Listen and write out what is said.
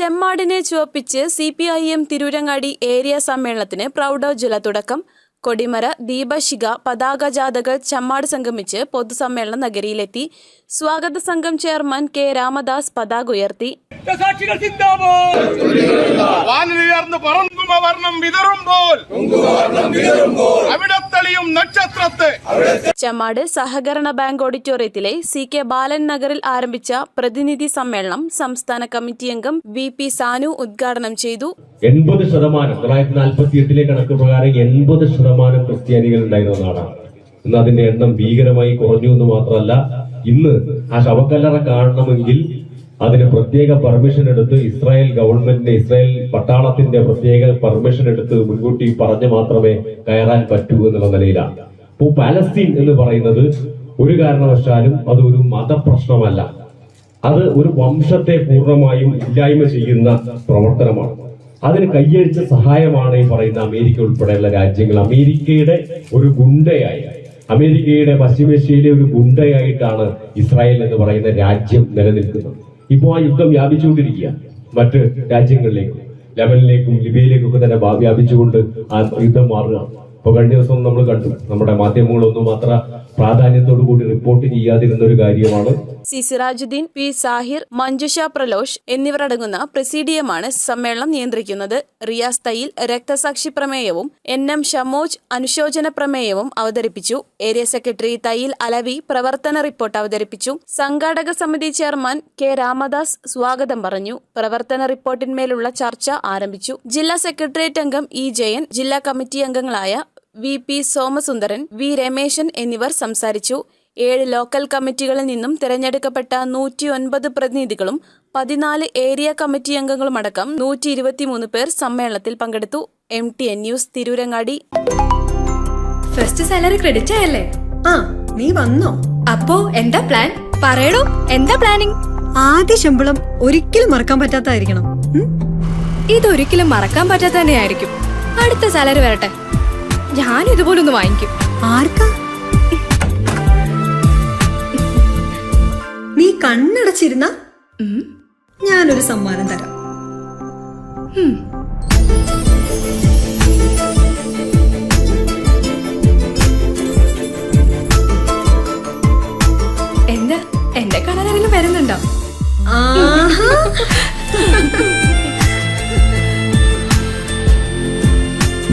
ചെമ്മാടിനെ ചുവപ്പിച്ച് C P I M Tirurangadi area സമ്മേളനത്തിന് പ്രൗഢോജ്വല തുടക്കം. കൊടിമര ദീപശിഖ പതാക ജാഥകൾ ചമ്മാട് സംഗമിച്ച് പൊതുസമ്മേളന നഗരിയിലെത്തി. സ്വാഗത സംഘം ചെയർമാൻ കെ രാമദാസ് പതാക ഉയർത്തി. അവിടെ തെളിയും നക്ഷത്രത്തെ. ചെമ്മാട് സഹകരണ ബാങ്ക് ഓഡിറ്റോറിയത്തിലെ സി കെ ബാലൻ നഗറിൽ ആരംഭിച്ച പ്രതിനിധി സമ്മേളനം സംസ്ഥാന കമ്മിറ്റി അംഗം വി പി സാനു ഉദ്ഘാടനം ചെയ്തു. എൺപത് ശതമാനം തൊള്ളായിരത്തി നാൽപ്പത്തി എട്ടിലെ കണക്ക് പ്രകാരം എൺപത് ശതമാനം ക്രിസ്ത്യാനികൾ ഉണ്ടായിരുന്ന നാടാണ്. ഇന്ന് അതിന്റെ എണ്ണം ഭീകരമായി കുറഞ്ഞു എന്ന് മാത്രമല്ല ഇന്ന് ആ ശവക്കല്ലറ കാണണമെങ്കിൽ അതിന് പ്രത്യേക പെർമിഷൻ എടുത്ത് ഇസ്രായേൽ ഗവൺമെന്റിന്റെ ഇസ്രായേൽ പട്ടാളത്തിന്റെ പ്രത്യേക പെർമിഷൻ എടുത്ത് മുൻകൂട്ടി പറഞ്ഞു മാത്രമേ കയറാൻ പറ്റൂ എന്നുള്ള നിലയിലാണ്. അപ്പോ പാലസ്തീൻ എന്ന് പറയുന്നത് ഒരു കാരണവശാലും അത് ഒരു മതപ്രശ്നമല്ല. അത് ഒരു വംശത്തെ പൂർണമായും ഇല്ലായ്മ ചെയ്യുന്ന പ്രവർത്തനമാണ്. അതിന് കയ്യഴിച്ച സഹായമാണ് ഈ പറയുന്ന അമേരിക്ക ഉൾപ്പെടെയുള്ള രാജ്യങ്ങൾ. അമേരിക്കയുടെ ഒരു ഗുണ്ടയായി അമേരിക്കയുടെ പശ്ചിമേഷ്യയിലെ ഒരു ഗുണ്ടയായിട്ടാണ് ഇസ്രായേൽ എന്ന് പറയുന്ന രാജ്യം നിലനിൽക്കുന്നത്. ഇപ്പോൾ ആ യുദ്ധം വ്യാപിച്ചുകൊണ്ടിരിക്കുക. മറ്റ് രാജ്യങ്ങളിലേക്കും ലെബനിലേക്കും ലിബിയയിലേക്കും ഒക്കെ തന്നെ വ്യാപിച്ചുകൊണ്ട് ആ യുദ്ധം മാറുക ഇപ്പൊ കഴിഞ്ഞ ദിവസം നമ്മൾ കണ്ടു നമ്മുടെ മാധ്യമങ്ങളൊന്നും അത്ര പ്രാധാന്യത്തോടു കൂടി റിപ്പോർട്ട് ചെയ്യാതിരുന്ന ഒരു കാര്യമാണ്. സി സിറാജുദ്ദീൻ പി സാഹിർ മഞ്ജുഷ പ്രലോഷ് എന്നിവരടങ്ങുന്ന പ്രസിഡിയമാണ് സമ്മേളനം നിയന്ത്രിക്കുന്നത്. റിയാസ് തയ്യിൽ രക്തസാക്ഷി പ്രമേയവും എൻ എം ഷമോജ് അനുശോചന പ്രമേയവും അവതരിപ്പിച്ചു. ഏരിയ സെക്രട്ടറി തയ്യിൽ അലവി പ്രവർത്തന റിപ്പോർട്ട് അവതരിപ്പിച്ചു. സംഘാടക സമിതി ചെയർമാൻ കെ രാമദാസ് സ്വാഗതം പറഞ്ഞു. പ്രവർത്തന റിപ്പോർട്ടിന്മേലുള്ള ചർച്ച ആരംഭിച്ചു. ജില്ലാ സെക്രട്ടേറിയറ്റ് അംഗം ഇ ജയൻ ജില്ലാ കമ്മിറ്റി അംഗങ്ങളായ V P Somasundaran V Rameshan എന്നിവർ സംസാരിച്ചു. ഏഴ് ലോക്കൽ കമ്മിറ്റികളിൽ നിന്നും തിരഞ്ഞെടുക്കപ്പെട്ട നൂറ്റി ഒൻപത് പ്രതിനിധികളും പതിനാല് ഏരിയ കമ്മിറ്റി അംഗങ്ങളുമടക്കം നൂറ്റി ഇരുപത്തിമൂന്ന് പേർ സമ്മേളനത്തിൽ പങ്കെടുത്തു. M T N news Tirurangadi. First salary credit ആയല്ലേ? ആ നീ വന്നോ? അപ്പോ എന്താ പ്ലാൻ? പറയടോ എന്താ പ്ലാനിങ്? ആദ്യ ശമ്പളം ഒരിക്കലും മറക്കാൻ പറ്റാത്തായിരിക്കണം? ഇതൊരിക്കലും മറക്കാൻ പറ്റാത്ത തന്നെയായിരിക്കും അടുത്ത സാലറി വരട്ടെ. ഞാൻ ഇതുപോലെ ഒന്ന് വാങ്ങിക്കും. ആർക്കാ? നീ കണ്ണടച്ചിരുന്ന. ഞാനൊരു സമ്മാനം തരാം. എന്താ? എന്റെ കാണാൻ വരുന്നുണ്ടോ? ആഹാ.